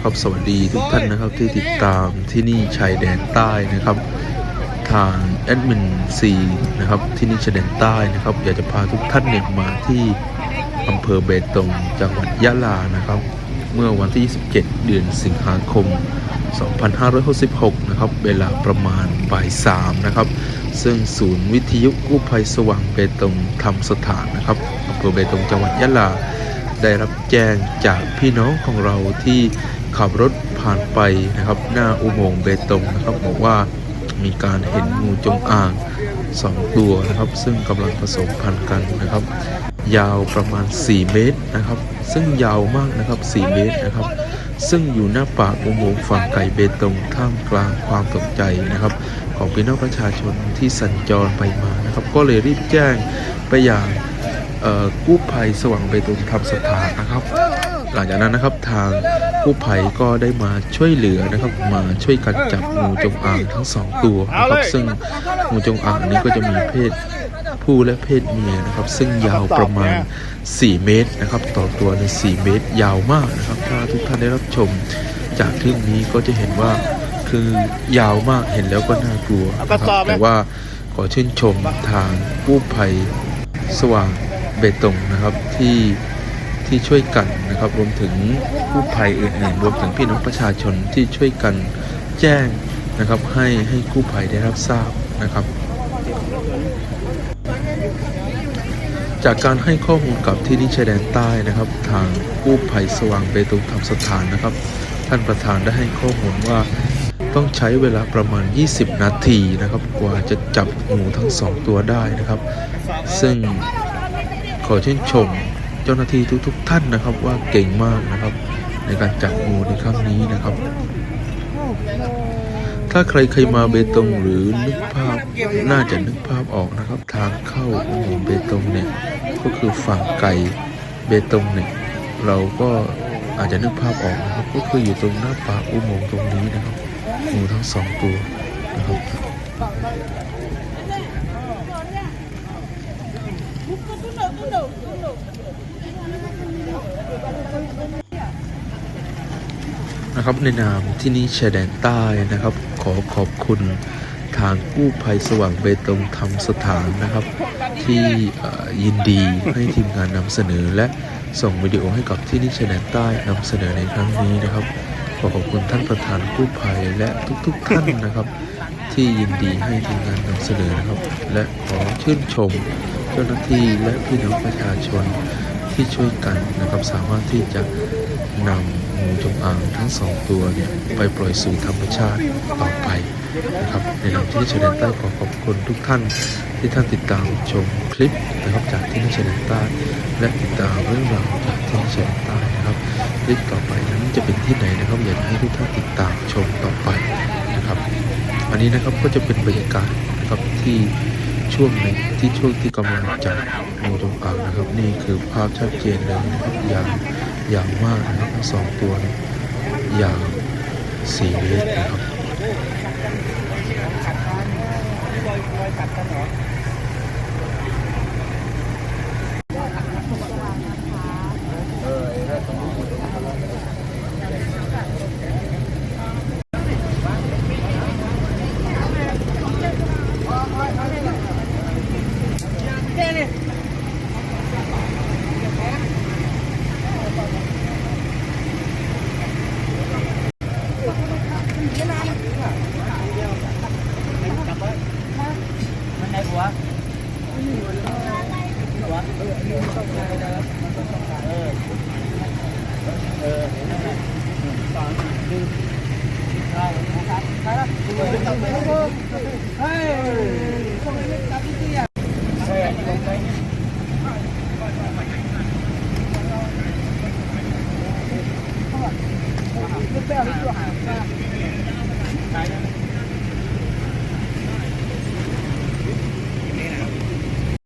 นะครับสวัสดีทุกท่านนะครับที่ติดตามที่นี่ชายแดนใต้นะครับ ทางแอดมินซีนะครับที่นี่ชายแดนใต้นะครับ อยากจะพาทุกท่านเนี่ยมาที่อำเภอเบตงจังหวัดยะลานะครับ เมื่อวันที่ 27 เดือนสิงหาคม 2566 นะครับ เวลาประมาณบ่ายสามนะครับ ซึ่งศูนย์วิทยุกู้ภัยสว่างเบตงธรรมสถานนะครับอำเภอเบตงจังหวัดยะลาได้รับแจ้งจากพี่น้องของเราที่ ขับรถผ่านไปนะครับ หน้าอุโมงค์เบตงนะครับบอกว่ามีการเห็นงูจงอางสองตัวนะครับ ซึ่งกำลังผสมพันธุ์กันนะครับ ยาวประมาณ 4 เมตรนะครับ ซึ่งยาวมากนะครับ 4 เมตรนะครับ ซึ่งอยู่หน้าปากอุโมงค์ฝั่งไก่เบตงท่ามกลางความตกใจนะครับ ของพี่น้องประชาชนที่สัญจรไปมานะครับ ก็เลยรีบแจ้งไปยังกู้ภัยสว่างเบตงธรรมสถานนะครับ หลังจากนั้นนะครับทาง กู้ภัยก็ได้มาช่วยเหลือนะครับ มาช่วยกันจับงูจงอางทั้งสองตัวนะครับซึ่งงูจงอางนี้ก็จะมีเพศผู้และเพศเมียนะครับ ซึ่งยาวประมาณ 4 เมตรนะครับ ต่อตัวใน 4 เมตร ยาวมากนะครับ ถ้าทุกท่านได้รับชมจากคลิปนี้ก็จะเห็นว่าคือยาวมากเห็นแล้วก็น่ากลัวนะครับแต่ว่าขอชื่นชมทางกู้ภัยสว่างเบตงนะครับที่ ที่ช่วยกันนะครับ รวมถึงผู้ภัยอื่นๆรวมถึงพี่น้องประชาชนที่ช่วยกันแจ้งนะครับให้ให้กู้ภัยได้รับทราบนะครับ จากการให้ข้อมูลกับที่นิชายแดนใต้นะครับ ทางกู้ภัยสว่างเบตุธรรมสถานนะครับ ท่านประธานได้ให้ข้อมูลว่าต้องใช้เวลาประมาณ 20 นาทีนะครับ กว่าจะจับงูทั้งสองตัวได้นะครับ ซึ่งขอชื่นชม จ้าหน้าที่ทุกๆทท่านนะครับ ว่าเก่งมากนะครับ ในการจับงูในครั้งนี้นะครับ ถ้าใครเคยมาเบตงหรือนึกภาพน่าจะนึกภาพออกนะครับ ทางเข้าอุโมงเบตงเนี่ยก็คือฝั่งไก่เบตงเนี่ยเราก็อาจจะนึกภาพออกนะครับ ก็คืออยู่ตรงหน้าปากอุโมงค์ตรงนี้นะครับงูทั้งสองตัวนะครับ นะครับในนามที่นี่ชายแดนใต้นะครับ ขอขอบคุณทางกู้ภัยสว่างเบตงธรรมสถานนะครับ ที่ยินดีให้ทีมงานนำเสนอและส่งวิดีโอให้กับที่นี่ชายแดนใต้นำเสนอในครั้งนี้นะครับ ขอขอบคุณท่านประธานกู้ภัยและทุกๆทท่านนะครับ ที่ยินดีให้ทีมงานนำเสนอนะครับ และขอชื่นชม เจ้าหน้าที่และพี่น้องประชาชนที่ช่วยกันนะครับสามารถที่จะนำงูจงอางทั้งสองตัวเนี่ยไปปล่อยสู่ธรรมชาติต่อไปนะครับในนามที่ชายแดนใต้ขอขอบคุณทุกท่านที่ท่านติดตามชมคลิปนะครับจากที่นี่ชาแดนใต้และติดตามเรื่องราวจากที่นี่ชายแดนใต้นะครับคลิปต่อไปนั้นจะเป็นที่ไหนนะครับอยากให้ทุกท่านติดตามชมต่อไปนะครับ อันนี้นะครับก็จะเป็นบรรยากาศนะครับที่ ช่วงในที่ช่วงที่กำลังจับงูจงอางนะครับ นี่คือภาพชัดเจนเลยนะครับยาวยางมากนะครับสองตัวอย่างสี่เมตรนะครับ đi. Rồi,